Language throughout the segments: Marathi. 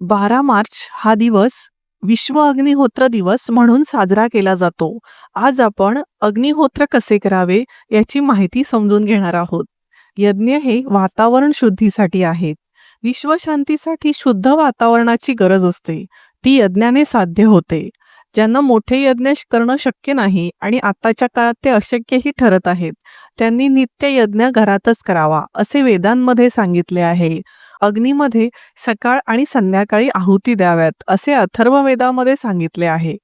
बारा मार्च हा दिवस विश्व अग्निहोत्र दिवस म्हणून साजरा केला जातो. आज आपण अग्निहोत्र कसे करावे याची माहिती समजून घेणार आहोत. यज्ञ हे वातावरण शुद्धीसाठी आहेत विश्वशांतीसाठी शुद्ध वातावरणाची गरज असते. ती यज्ञाने साध्य होते. ज्यांना मोठे यज्ञ करणं शक्य नाही आणि आताच्या काळात ते अशक्यही ठरत आहेत त्यांनी नित्य यज्ञ घरातच करावा असे वेदांमध्ये सांगितले आहे. अग्नीमध्ये सकाळ आणि संध्याकाळी आहुती द्याव्यात असे अथर्ववेदामध्ये सांगितले आहे.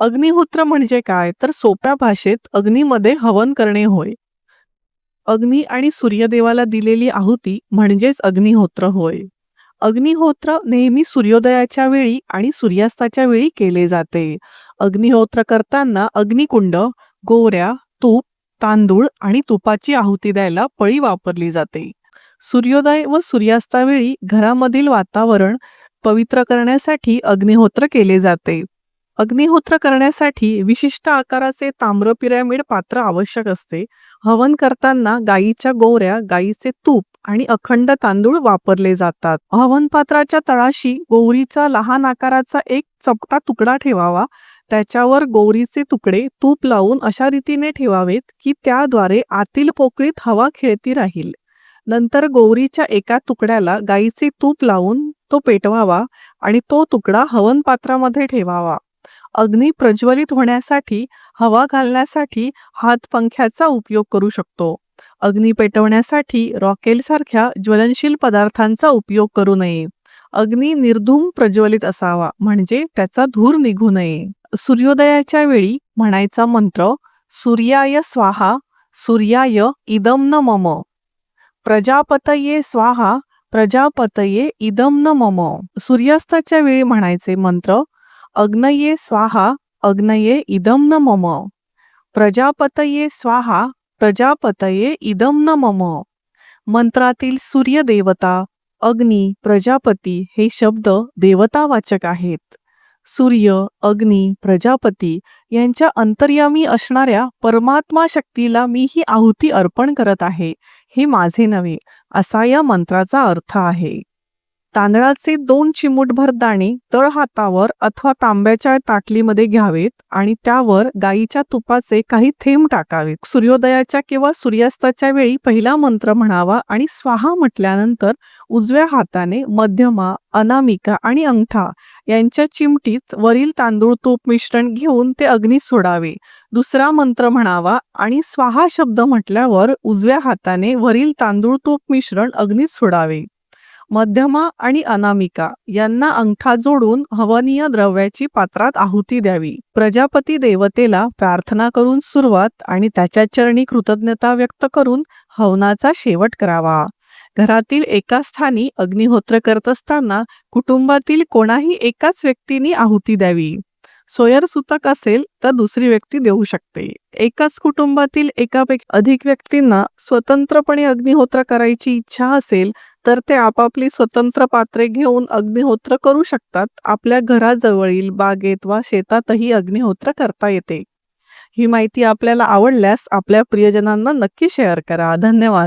अग्निहोत्र म्हणजे काय? तर सोप्या भाषेत अग्नीमध्ये हवन करणे होय. अग्नी आणि सूर्यदेवाला दिलेली आहुती म्हणजेच अग्निहोत्र होय. अग्निहोत्र नेहमी सूर्योदयाच्या वेळी आणि सूर्यास्ताच्या वेळी केले जाते. अग्निहोत्र करताना अग्निकुंड गोऱ्या तूप तांदूळ आणि तुपाची आहुती द्यायला पळी वापरली जाते. सूर्योदय व सूर्यास्तावेळी घरामधील वातावरण पवित्र करण्यासाठी अग्निहोत्र केले जाते. अग्निहोत्र करण्यासाठी विशिष्ट आकाराचे ताम्र पिरॅमिड पात्र आवश्यक असते. हवन करताना गायीच्या गोवऱ्या गायीचे तूप आणि अखंड तांदूळ वापरले जातात. हवन पात्राच्या तळाशी गोवरीचा लहान आकाराचा एक चपटा तुकडा ठेवावा. त्याच्यावर गोवरीचे तुकडे तूप लावून अशा रीतीने ठेवावेत की त्याद्वारे आतील पोकळीत हवा खेळती राहील. नंतर गोवरीच्या एका तुकड्याला गाईचे तूप लावून तो पेटवावा आणि तो तुकडा हवन पात्रामध्ये ठेवावा. अग्नी प्रज्वलित होण्यासाठी हवा घालण्यासाठी हात पंख्याचा उपयोग करू शकतो. अग्नी पेटवण्यासाठी रॉकेल सारख्या ज्वलनशील पदार्थांचा उपयोग करू नये. अग्नी निर्धूम प्रज्वलित असावा म्हणजे त्याचा धूर निघू नये. सूर्योदयाच्या वेळी म्हणायचा मंत्र सूर्याय स्वाहा सूर्याय इदम न मम. प्रजापतये स्वाहा प्रजापतये इदम न मम. सूर्यास्ताच्या वेळी म्हणायचे मंत्र अग्नये स्वाहा अग्नये इदम न मम. प्रजापतये स्वाहा प्रजापतये इदम न मम. मंत्रातील सूर्यदेवता अग्नी प्रजापती हे शब्द देवतावाचक आहेत. सूर्य अग्नी प्रजापती यांच्या अंतर्यामी असणाऱ्या परमात्मा शक्तीला मी ही आहुती अर्पण करत आहे हे माझे नव्हे असा या मंत्राचा अर्थ आहे. तांदळाचे दोन चिमूटभर दाणे तळहातावर अथवा तांब्याच्या ताटलीमध्ये घ्यावेत आणि त्यावर गाईच्या तुपाचे काही थेंब टाकावेत. सूर्योदयाच्या किंवा सूर्यास्ताच्या वेळी पहिला मंत्र म्हणावा आणि स्वाहा म्हटल्यानंतर उजव्या हाताने मध्यमा अनामिका आणि अंगठा यांच्या चिमटीत वरील तांदूळ तूप मिश्रण घेऊन ते अग्नीत सोडावे. दुसरा मंत्र म्हणावा आणि स्वाहा शब्द म्हटल्यावर उजव्या हाताने वरील तांदूळ तूप मिश्रण अग्नीत सोडावे. मध्यमा आणि अनामिका यांना अंगठा जोडून हवनीय द्रव्याची पात्रात आहुती द्यावी. प्रजापती देवतेला प्रार्थना करून सुरुवात आणि त्याच्या चरणी कृतज्ञता व्यक्त करून हवनाचा शेवट करावा. घरातील एका स्थानी अग्निहोत्र करत असताना कुटुंबातील कोणाही एकाच व्यक्तीने आहुती द्यावी. सोयरसुतक असेल तर दुसरी व्यक्ती देऊ शकते. एकाच कुटुंबातील एकापेक्षा अधिक व्यक्तींना स्वतंत्रपणे अग्निहोत्र करायची इच्छा असेल तर ते आपापली स्वतंत्र पात्रे घेऊन अग्निहोत्र करू शकतात. आपल्या घराजवळील बागेत वा शेतातही अग्निहोत्र करता येते. ही माहिती आपल्याला आवडल्यास आपल्या प्रियजनांना नक्की शेअर करा. धन्यवाद.